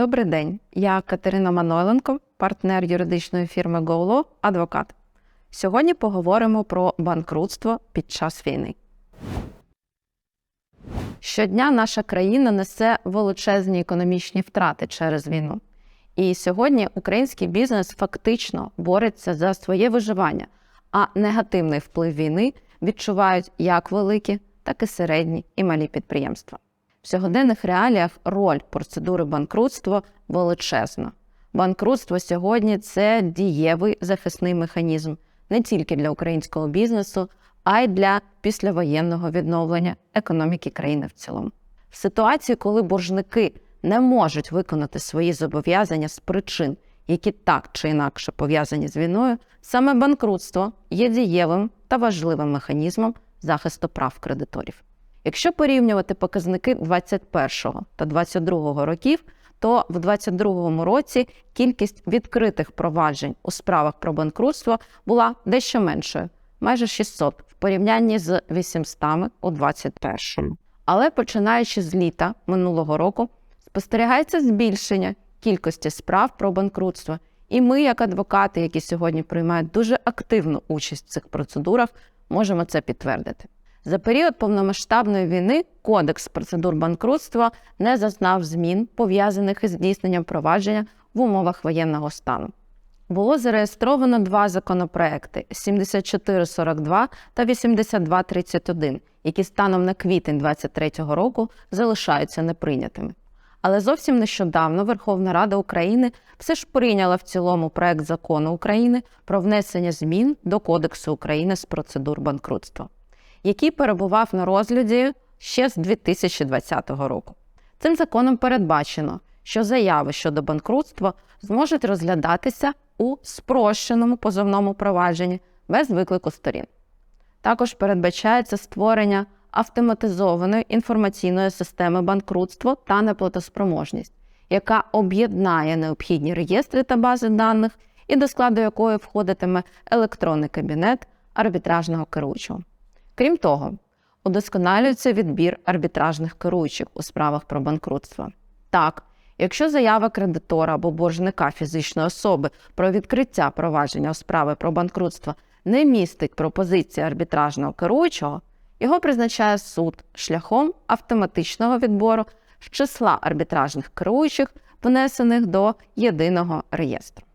Добрий день. Я Катерина Манойленко, партнер юридичної фірми GoLaw, адвокат. Сьогодні поговоримо про банкрутство під час війни. Щодня наша країна несе величезні економічні втрати через війну. І сьогодні український бізнес фактично бореться за своє виживання, а негативний вплив війни відчувають як великі, так і середні і малі підприємства. В сьогоденних реаліях роль процедури банкрутства величезна. Банкрутство сьогодні це дієвий захисний механізм не тільки для українського бізнесу, а й для післявоєнного відновлення економіки країни в цілому. В ситуації, коли боржники не можуть виконати свої зобов'язання з причин, які так чи інакше пов'язані з війною, саме банкрутство є дієвим та важливим механізмом захисту прав кредиторів. Якщо порівнювати показники 21 та 22 років, то в 22 році кількість відкритих проваджень у справах про банкрутство була дещо меншою, майже 600 в порівнянні з 800 у 21. Але починаючи з літа минулого року, спостерігається збільшення кількості справ про банкрутство. І ми, як адвокати, які сьогодні приймають дуже активну участь в цих процедурах, можемо це підтвердити. За період повномасштабної війни Кодекс процедур банкрутства не зазнав змін, пов'язаних із здійсненням провадження в умовах воєнного стану. Було зареєстровано два законопроекти 7442 та 8231, які станом на квітень 2023 року залишаються неприйнятими. Але зовсім нещодавно Верховна Рада України все ж прийняла в цілому проект закону України про внесення змін до Кодексу України з процедур банкрутства який перебував на розгляді ще з 2020 року. Цим законом передбачено, що заяви щодо банкрутства зможуть розглядатися у спрощеному позовному провадженні без виклику сторін. Також передбачається створення автоматизованої інформаційної системи банкрутства та неплатоспроможність, яка об'єднає необхідні реєстри та бази даних, і до складу якої входитиме електронний кабінет арбітражного керуючого. Крім того, удосконалюється відбір арбітражних керуючих у справах про банкрутство. Так, якщо заява кредитора або боржника фізичної особи про відкриття провадження у справи про банкрутство не містить пропозиції арбітражного керуючого, його призначає суд шляхом автоматичного відбору з числа арбітражних керуючих, внесених до єдиного реєстру.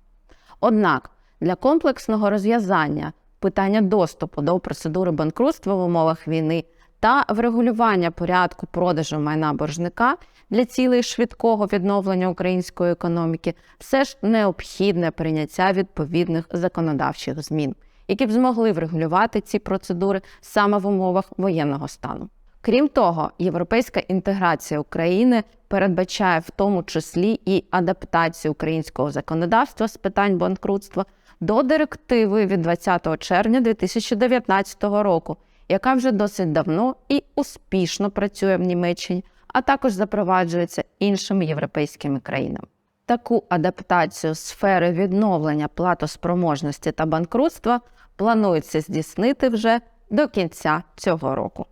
Однак для комплексного розв'язання питання доступу до процедури банкрутства в умовах війни та врегулювання порядку продажу майна боржника для цілей швидкого відновлення української економіки, все ж необхідне прийняття відповідних законодавчих змін, які б змогли врегулювати ці процедури саме в умовах воєнного стану. Крім того, європейська інтеграція України передбачає в тому числі і адаптацію українського законодавства з питань банкрутства до директиви від 20 червня 2019 року, яка вже досить давно і успішно працює в Німеччині, а також запроваджується іншими європейськими країнами. Таку адаптацію сфери відновлення платоспроможності та банкрутства планується здійснити вже до кінця цього року.